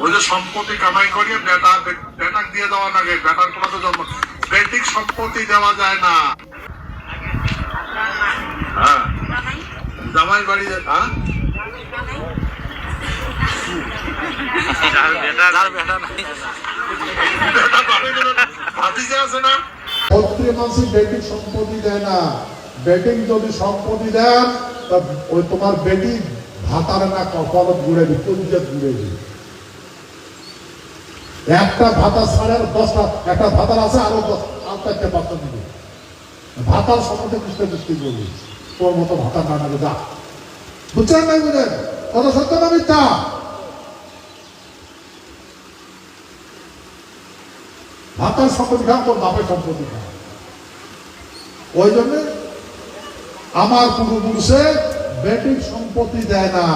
ওই যে সম্পত্তি কামাই করিয়ে বেটা বেটাক দিয়ে দেওয়া লাগে বেটার কোনো তো জন্ম বেটিক সম্পত্তি দেওয়া যায় না। হ্যাঁ। জামাই বাড়ি হ্যাঁ? সম্পত্তি দেয় না। বেটিং যদি সম্পত্তি দেন তা ওই তোমার বেটি ভাতারে না কপালত ঘুরে দি কুঞ্জত ঘুরে দি একটা ভাতা ছাড়া দশটা, একটা ভাতার আছে, আরও দশ, আর চারটে বাচ্চা দিবে। ভাতার সম্বন্ধে কৃষ্ণ দৃষ্টি করবি তোর মতো ভাতা না নাগে যা। বুঝছেন নাই বুঝেন কত সত্য না মিথ্যা? ভাতার সম্পত্তি খাও তোর বাপের সম্পত্তি খাও ওই জন্য আমার পূর্বপুরুষে বেটিং সম্পত্তি দেয় না।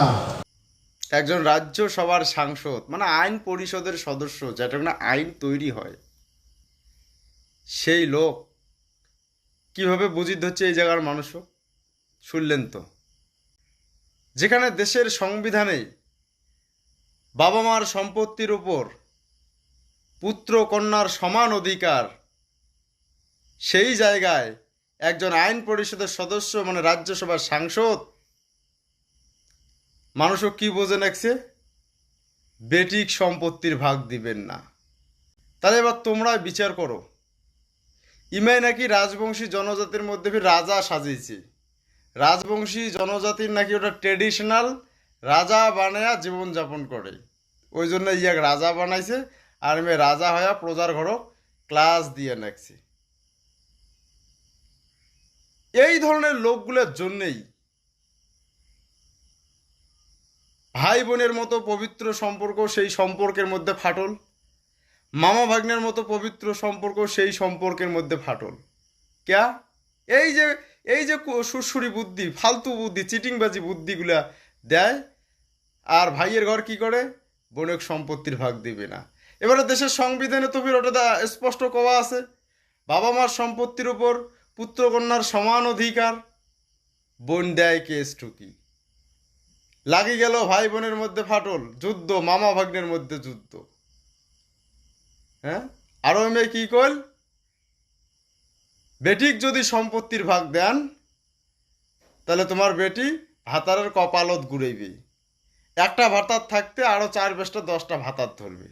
একজন রাজ্যসভার সাংসদ মানে আইন পরিষদের সদস্য যেটা না আইন তৈরি হয়, সেই লোক কীভাবে বুঝিত হচ্ছে এই জায়গার মানুষও? শুনলেন তো। যেখানে দেশের সংবিধানে বাবা মার সম্পত্তির উপর পুত্র কন্যার সমান অধিকার, সেই জায়গায় একজন আইন পরিষদের সদস্য মানে রাজ্যসভার সাংসদ মানুষও কি বোঝে নাকছে বেটিক সম্পত্তির ভাগ দিবেন না। তাহলে এবার তোমরা বিচার করো। ইমাই নাকি রাজবংশী জনজাতির মধ্যে রাজা সাজিয়েছে। রাজবংশী জনজাতির নাকি ওটা ট্রেডিশনাল রাজা বানায়া জীবনযাপন করে। ওই জন্য ইয়াক রাজা বানাইছে, আর মেয়ে রাজা হয়া প্রজার ঘরও ক্লাস দিয়ে নাকছে এই ধরনের লোকগুলোর জন্যেই ভাই বোনের মতো পবিত্র সম্পর্ক, সেই সম্পর্কের মধ্যে ফাটল। মামা ভাগ্নের মতো পবিত্র সম্পর্ক, সেই সম্পর্কের মধ্যে ফাটল। ক্যা? এই যে এই যে সুরসুরি বুদ্ধি, ফালতু বুদ্ধি, চিটিংবাজি বুদ্ধিগুলা দেয়, আর ভাইয়ের ঘর কি করে? বোনক সম্পত্তির ভাগ দিবে না। এবারে দেশের সংবিধানে তো ওটা স্পষ্ট কওয়া আছে, বাবা মার সম্পত্তির উপর পুত্রকন্যার সমান অধিকার, বোন দেয় কেস টুকি লাগি গেল ভাই বোনের মধ্যে ফাটল, যুদ্ধ, মামা ভাগ্নের মধ্যে যুদ্ধ। হ্যাঁ? আরও মেয়ে কি কল বেটিক যদি সম্পত্তির ভাগ দেন, তাহলে তোমার বেটি ভাতারের কপালত ঘুরেবি একটা ভাতার থাকতে আরও চার বেশটা দশটা ভাতার ধরবে।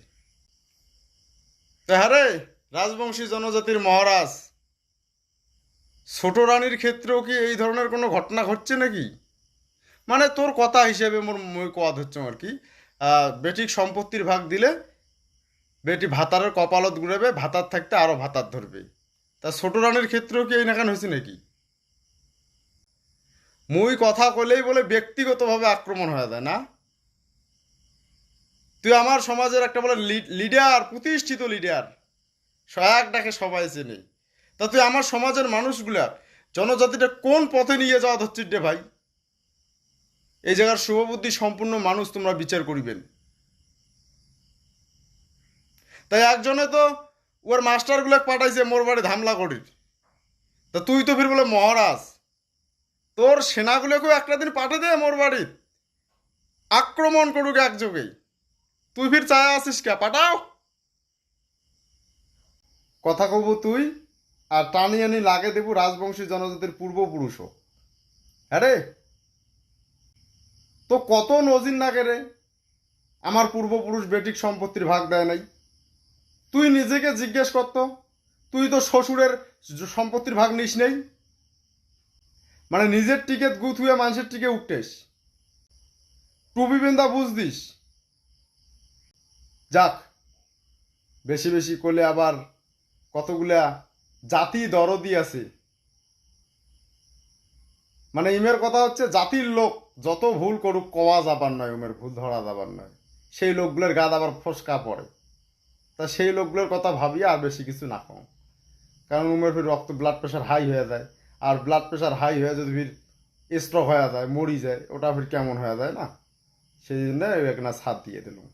হ্যাঁ রে, রাজবংশী জনজাতির মহারাজ, ছোট রানীর ক্ষেত্রেও কি এই ধরনের কোনো ঘটনা ঘটছে নাকি? মানে তোর কথা হিসেবে মোর মই কোয়াদ হচ্ছে আর কি। বেটিক সম্পত্তির ভাগ দিলে বেটি ভাতারের কপালত ঘুরাবে, ভাতার থাকতে আরও ভাতার ধরবে। তা ছোট রানের ক্ষেত্রেও কি এই নাকান হয়েছে নাকি? মুই কথা কইলেই বলে ব্যক্তিগতভাবে আক্রমণ হয়ে যায়, না? তুই আমার সমাজের একটা বলে লিডার, প্রতিষ্ঠিত লিডার সহায়ক ডাকে সবাই চেনে। তা তুই আমার সমাজের মানুষগুলা, জনজাতিটা কোন পথে নিয়ে যাওয়া ধরছিস রে ভাই? এই জায়গার শুভবুদ্ধি সম্পূর্ণ মানুষ তোমরা বিচার করিবেন। তাই একজনে তো ওর মাস্টারগুলো পাঠাইছে মোর বাড়ি ধামলা করির। তা তুই তো ফির বলে মহারাজ, তোর সেনাগুলোকেও একটা দিন পাঠে দে মোর বাড়িত আক্রমণ করুক একযোগেই তুই ফির চায় আসিস কে? পাঠাও। কথা কব তুই, আর টানি আনি লাগে দেবু রাজবংশী জনজাতির পূর্বপুরুষও। হ্যাঁ রে? তো কত নজির না রে? আমার পূর্বপুরুষ বেটিক সম্পত্তির ভাগ দেয় নাই। তুই নিজেকে জিজ্ঞেস করতো তুই তো শ্বশুরের সম্পত্তির ভাগ নিস নেই। মানে নিজের টিকে গুথ হয়ে মানুষের টিকে উঠতেস। টুপি বেন্দা বুঝদিস যাক, বেশি বেশি করলে আবার কতগুলা জাতি দরদি আছে। মানে ইমের কথা হচ্ছে জাতির লোক। যত ভুল করুক, কওয়া যাবার নয়, উমের ভুল ধরা যাবার নয়। সেই লোকগুলোর গাদ আবার ফসকা পড়ে। তা সেই লোকগুলোর কথা ভাবি আর বেশি কিছু না কম কারণ উমের ফির রক্ত ব্লাড প্রেশার হাই হয়ে যায়। আর ব্লাড প্রেশার হাই হয়ে যদি ফির স্ট্রক হয়ে যায়, মরি যায়, ওটা ফির কেমন হয়ে যায় না? সেই জন্য একনা ছাদ দিয়ে দিলাম।